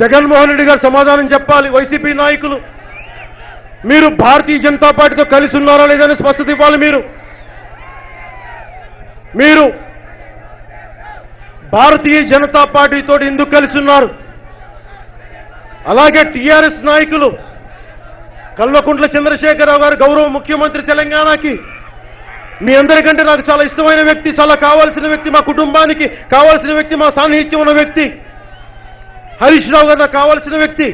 జగన్మోహన్ రెడ్డి గారు సమాధానం చెప్పాలి వైసీపీ నాయకులు. మీరు భారతీయ జనతా పార్టీతో కలిసి ఉన్నారా లేదని స్పష్టత ఇవ్వాలి మీరు. మీరు భారతీయ జనతా పార్టీతో ఎందుకు కలిసి ఉన్నారు? అలాగే టీఆర్ఎస్ నాయకులు కల్వకుంట్ల చంద్రశేఖరరావు గారు గౌరవ ముఖ్యమంత్రి తెలంగాణకి. మీ అందరికంటే నాకు చాలా ఇష్టమైన వ్యక్తి చాలా కావాల్సిన వ్యక్తి మా కుటుంబానికి కావాల్సిన వ్యక్తి మా సాన్నిహిత్యం ఉన్న వ్యక్తి. హరీష్ రావు గారు కావాల్సిన వ్యక్తి.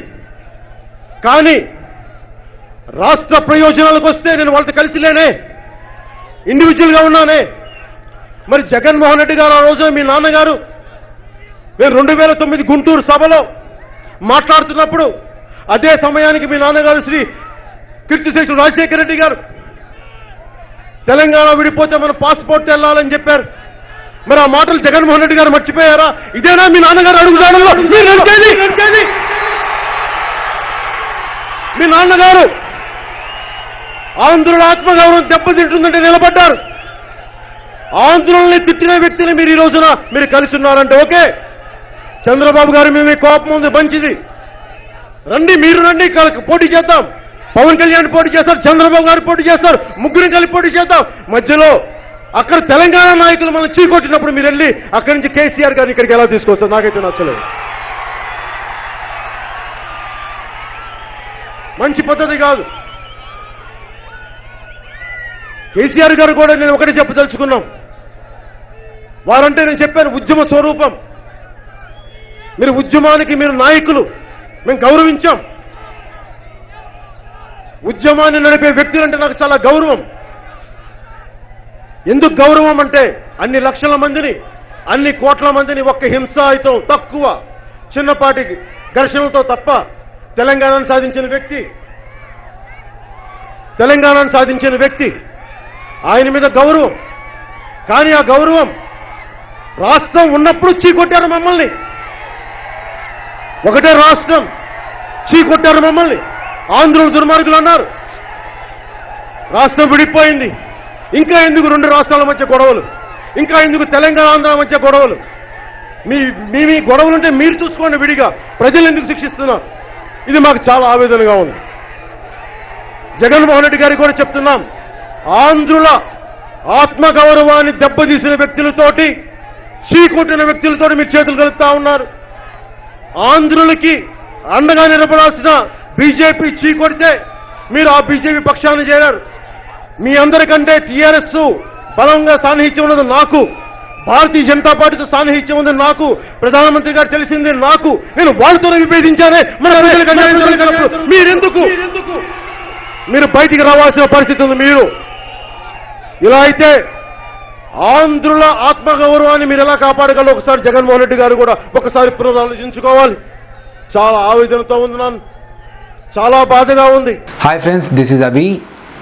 కానీ రాష్ట్ర ప్రయోజనాలకు వస్తే నేను వాళ్ళతో కలిసి లేనే ఇండివిజువల్గా ఉన్నానే. మరి జగన్మోహన్ రెడ్డి గారు ఆ రోజు మీ నాన్నగారు మీరు రెండు వేల తొమ్మిది గుంటూరు సభలో మాట్లాడుతున్నప్పుడు అదే సమయానికి మీ నాన్నగారు శ్రీ కీర్తిశేషుడు రాజశేఖర రెడ్డి గారు తెలంగాణ విడిపోతే మన పాస్పోర్ట్ వెళ్ళాలని చెప్పారు. మరి ఆ మాటలు జగన్మోహన్ రెడ్డి గారు మర్చిపోయారా? ఇదేనా మీ నాన్నగారు అడుగుదాడంలో మీరు నడిచేది నడిచేది మీ నాన్నగారు ఆంధ్రుల ఆత్మగౌరవం దెబ్బతింటుందంటే నిలబడ్డారు. ఆంధ్రుల్ని తిట్టిన వ్యక్తిని మీరు ఈ రోజున మీరు కలిసి ఉన్నారంటే ఓకే. చంద్రబాబు గారు మీ మీ కోపం ఉంది మంచిది. రండి మీరు రండి పోటీ చేద్దాం. పవన్ కళ్యాణ్ పోటీ చేస్తారు చంద్రబాబు గారు పోటీ చేస్తారు ముగ్గురిని కలిపి పోటీ చేద్దాం. మధ్యలో అక్కడ తెలంగాణ నాయకులు మనం చీకొట్టినప్పుడు మీరు వెళ్ళి అక్కడి నుంచి కేసీఆర్ గారిని ఇక్కడికి ఎలా తీసుకొస్తారు? నాకైతే నచ్చలేదు. మంచి పద్ధతి కాదు. కేసీఆర్ గారు కూడా నేను ఒకటి చెప్పదలుచుకున్నాం. వారంటే నేను చెప్పాను ఉద్యమ స్వరూపం. మీరు ఉద్యమానికి మీరు నాయకులు. మేము గౌరవించాం. ఉద్యమాన్ని నడిపే వ్యక్తులంటే నాకు చాలా గౌరవం. ఎందుకు గౌరవం అంటే అన్ని లక్షల మందిని అన్ని కోట్ల మందిని ఒక్క హింసాయుతం తక్కువ చిన్నపాటి ఘర్షణలతో తప్ప తెలంగాణను సాధించిన వ్యక్తి తెలంగాణను సాధించిన వ్యక్తి ఆయన మీద గౌరవం. కానీ ఆ గౌరవం రాష్ట్రం ఉన్నప్పుడు చీకొట్టారు మమ్మల్ని. ఒకటే రాష్ట్రం చీకొట్టారు మమ్మల్ని. ఆంధ్రులు దుర్మార్గులు అన్నారు. రాష్ట్రం విడిపోయింది. ఇంకా ఎందుకు రెండు రాష్ట్రాల మధ్య గొడవలు? ఇంకా ఎందుకు తెలంగాణ ఆంధ్ర మధ్య గొడవలు? మీ మీ మీ గొడవలు ఉంటే మీరు చూసుకోండి విడిగా. ప్రజలు ఎందుకు శిక్షిస్తున్నారు? ఇది మాకు చాలా ఆవేదనగా ఉంది. జగన్మోహన్ రెడ్డి గారికి కూడా చెప్తున్నాం. ఆంధ్రుల ఆత్మగౌరవాన్ని దెబ్బతీసిన వ్యక్తులతోటి చీకొట్టిన వ్యక్తులతోటి మీరు చేతులు కలుపుతా ఉన్నారు. ఆంధ్రులకి అండగా నిలబడాల్సిన బీజేపీ చీకొడితే మీరు ఆ బీజేపీ పక్షాన్ని చేరారు. మీ అందరికంటే టీఆర్ఎస్ బలంగా సాన్నిహిత్యం ఉన్నది నాకు. భారతీయ జనతా పార్టీతో సాన్నిహిత్యం ఉంది నాకు. ప్రధానమంత్రి గారు తెలిసింది నాకు. నేను వాళ్ళతోనే విభేదించానే మన మీరెందుకు? మీరు బయటికి రావాల్సిన పరిస్థితి ఉంది మీరు. ఇలా అయితే ఆంధ్రుల ఆత్మగౌరవాన్ని మీరు ఎలా కాపాడగలరు? ఒకసారి జగన్మోహన్ రెడ్డి గారు కూడా ఒకసారి పునరాలోచించుకోవాలి. చాలా ఆవేదనతో ఉంది నన్ను. చాలా బాధగా ఉంది. Hi friends, this is Abhi.